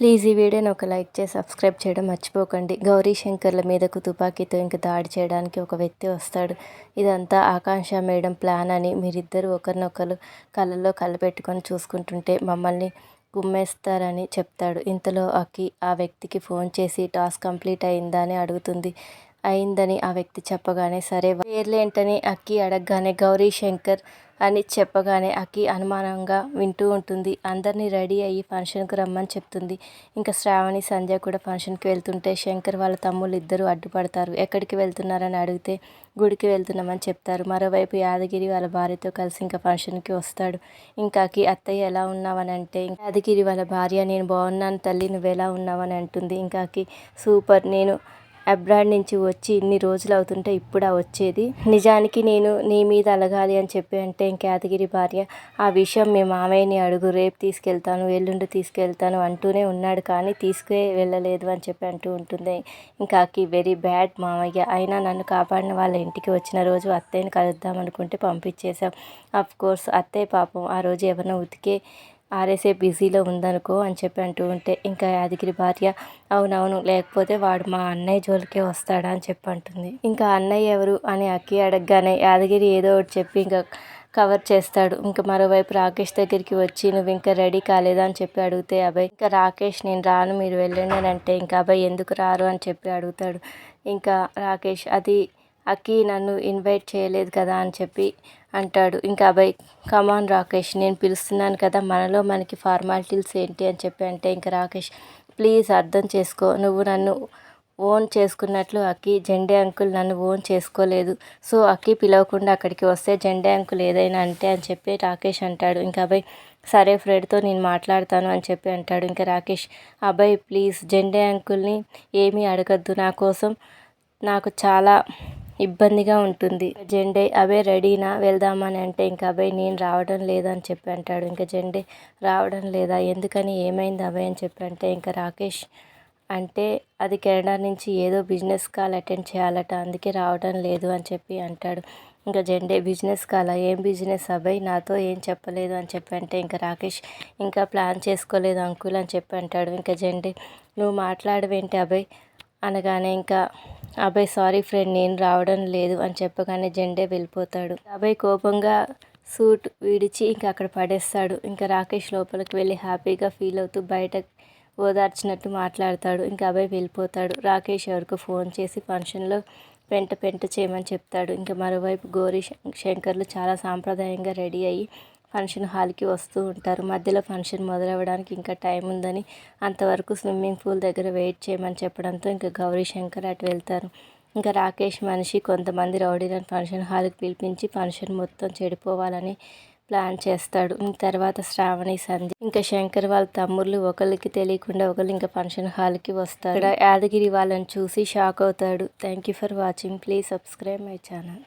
Please ఈ వీడియోని ఒక లైక్ చేసి సబ్స్క్రైబ్ చేయడం మర్చిపోకండి. గౌరీ శంకర్ల మీదకు తుపాకీతో ఇంక దాడి చేయడానికి ఒక వ్యక్తి వస్తాడు. ఇదంతా ఆకాంక్ష మేడం ప్లాన్ అని మీరిద్దరూ ఒకరినొకరు కళ్ళల్లో కలపెట్టుకొని చూసుకుంటుంటే మమ్మల్ని గుమ్మేస్తారని చెప్తాడు. ఇంతలో అక్కి ఆ వ్యక్తికి ఫోన్ చేసి టాస్క్ కంప్లీట్ అయిందా? అని అడుగుతుంది. అయిందని ఆ వ్యక్తి చెప్పగానే సరే పేర్లేంటని అక్కి అడగగానే గౌరీ శంకర్ అని చెప్పగానే అక్కి అనుమానంగా వింటూ ఉంటుంది. అందరినీ రెడీ అయ్యి ఫంక్షన్కి రమ్మని చెప్తుంది. ఇంకా శ్రావణి సంధ్య కూడా ఫంక్షన్కి వెళ్తుంటే శంకర్ వాళ్ళ తమ్ముళ్ళు ఇద్దరు అడ్డుపడతారు. ఎక్కడికి వెళ్తున్నారని అడిగితే గుడికి వెళ్తున్నామని చెప్తారు. మరోవైపు యాదగిరి వాళ్ళ భార్యతో కలిసి ఇంకా ఫంక్షన్కి వస్తాడు. ఇంకాకి అత్తయ్య ఎలా ఉన్నావని అంటే యాదగిరి వాళ్ళ భార్య నేను బాగున్నాను తల్లి నువ్వు ఎలా ఉన్నావని అంటుంది. ఇంకాకి సూపర్ నేను అబ్రాడ్ నుంచి వచ్చి ఇన్ని రోజులు అవుతుంటే ఇప్పుడా వచ్చేది. నిజానికి నేను నీ మీద అలగాలి అని చెప్పి అంటే ఇంకేతగిరి భార్య ఆ విషయం మీ మామయ్యని అడుగు రేపు తీసుకెళ్తాను ఎల్లుండి తీసుకెళ్తాను అంటూనే ఉన్నాడు కానీ తీసుకే వెళ్ళలేదు అని చెప్పి అంటూ ఉంటుంది. ఇంకాకి వెరీ బ్యాడ్ మామయ్య. అయినా నన్ను కాపాడిన వాళ్ళ ఇంటికి వచ్చిన రోజు అత్తయ్యని కలుద్దాం అనుకుంటే పంపించేశాం. అఫ్ కోర్స్ అత్తయ్య పాపం ఆ రోజు ఎవరినో ఉతికే ఆర్ఎస్ఏ బిజీలో ఉందనుకో అని చెప్పి అంటూ ఉంటే ఇంకా యాదగిరి భార్య అవునవును లేకపోతే వాడు మా అన్నయ్య జోలికే వస్తాడా అని చెప్పి అంటుంది. ఇంకా అన్నయ్య ఎవరు అని అక్కి అడగగానే యాదగిరి ఏదో ఒకటి చెప్పి ఇంకా కవర్ చేస్తాడు. ఇంకా మరోవైపు రాకేష్ దగ్గరికి వచ్చి నువ్వు ఇంకా రెడీ కాలేదా? అని చెప్పి అడిగితే అబ్బాయి ఇంకా రాకేష్ నేను రాను మీరు వెళ్ళండి అని అంటే ఇంకా అబ్బాయి ఎందుకు రారు? అని చెప్పి అడుగుతాడు. ఇంకా రాకేష్ అది అక్కి నన్ను ఇన్వైట్ చేయలేదు కదా అని చెప్పి అంటాడు. ఇంకా అబ్బాయి కమాన్ రాకేష్ నేను పిలుస్తున్నాను కదా మనలో మనకి ఫార్మాలిటీస్ ఏంటి అని చెప్పి అంటే ఇంకా రాకేష్ ప్లీజ్ అర్థం చేసుకో నువ్వు నన్ను ఓన్ చేసుకున్నట్లు అక్కి జెండే అంకుల్ నన్ను ఓన్ చేసుకోలేదు. సో అక్కి పిలవకుండా అక్కడికి వస్తే జెండే అంకుల్ ఏదైనా అంటే అని చెప్పి రాకేష్ అంటాడు. ఇంకా అబ్బాయి సరే ఫ్రెడ్తో నేను మాట్లాడతాను అని చెప్పి అంటాడు. ఇంకా రాకేష్ అబ్బాయి ప్లీజ్ జెండే అంకుల్ని ఏమీ అడగద్దు. నా కోసం నాకు చాలా ఇబ్బందిగా ఉంటుంది. జెండే అవే రెడీనా? వెళ్దామని అంటే ఇంకా అబ్బాయి నేను రావడం లేదని చెప్పి అంటాడు. ఇంకా జెండే రావడం లేదా? ఎందుకని ఏమైంది అబ్బాయి అని చెప్పి అంటే ఇంకా రాకేష్ అంటే అది కెనడా నుంచి ఏదో బిజినెస్ కాల్ అటెండ్ చేయాలట అందుకే రావడం లేదు అని చెప్పి అంటాడు. ఇంకా జెండే బిజినెస్ కాలా? ఏం బిజినెస్ అబ్బాయి నాతో ఏం చెప్పలేదు అని చెప్పి అంటే ఇంకా రాకేష్ ఇంకా ప్లాన్ చేసుకోలేదు అంకుల్ అని చెప్పి అంటాడు. ఇంకా జెండే నువ్వు మాట్లాడవేంటి అబ్బాయి అనగానే ఇంకా అబ్బాయి సారీ ఫ్రెండ్ నేను రావడం లేదు అని చెప్పగానే జెండే వెళ్ళిపోతాడు. అబ్బాయి కోపంగా సూట్ విడిచి ఇంకా అక్కడ పడేస్తాడు. ఇంకా రాకేష్ లోపలికి వెళ్ళి హ్యాపీగా ఫీల్ అవుతూ బయట ఓదార్చినట్టు మాట్లాడతాడు. ఇంకా అబ్బాయి వెళ్ళిపోతాడు. రాకేష్ ఎవరికి ఫోన్ చేసి ఫంక్షన్లో పెంట పెంట చేయమని చెప్తాడు. ఇంకా మరోవైపు గౌరీ శంకర్లు చాలా సాంప్రదాయంగా రెడీ అయ్యి ఫంక్షన్ హాల్కి వస్తూ ఉంటారు. మధ్యలో ఫంక్షన్ మొదలవ్వడానికి ఇంకా టైం ఉందని అంతవరకు స్విమ్మింగ్ పూల్ దగ్గర వెయిట్ చేయమని చెప్పడంతో ఇంకా గౌరీ శంకర్ అటు వెళ్తారు. ఇంకా రాకేష్ మనిషి కొంతమంది రౌడీలను ఫంక్షన్ హాల్కి పిలిపించి ఫంక్షన్ మొత్తం చెడిపోవాలని ప్లాన్ చేస్తాడు. తర్వాత శ్రావణి సంధి ఇంకా శంకర్ వాళ్ళ తమ్ముళ్ళు ఒకరికి తెలియకుండా ఒకరు ఇంకా ఫంక్షన్ హాల్కి వస్తారు. యాదగిరి వాళ్ళని చూసి షాక్ అవుతాడు. Thank you for watching. Please subscribe my channel.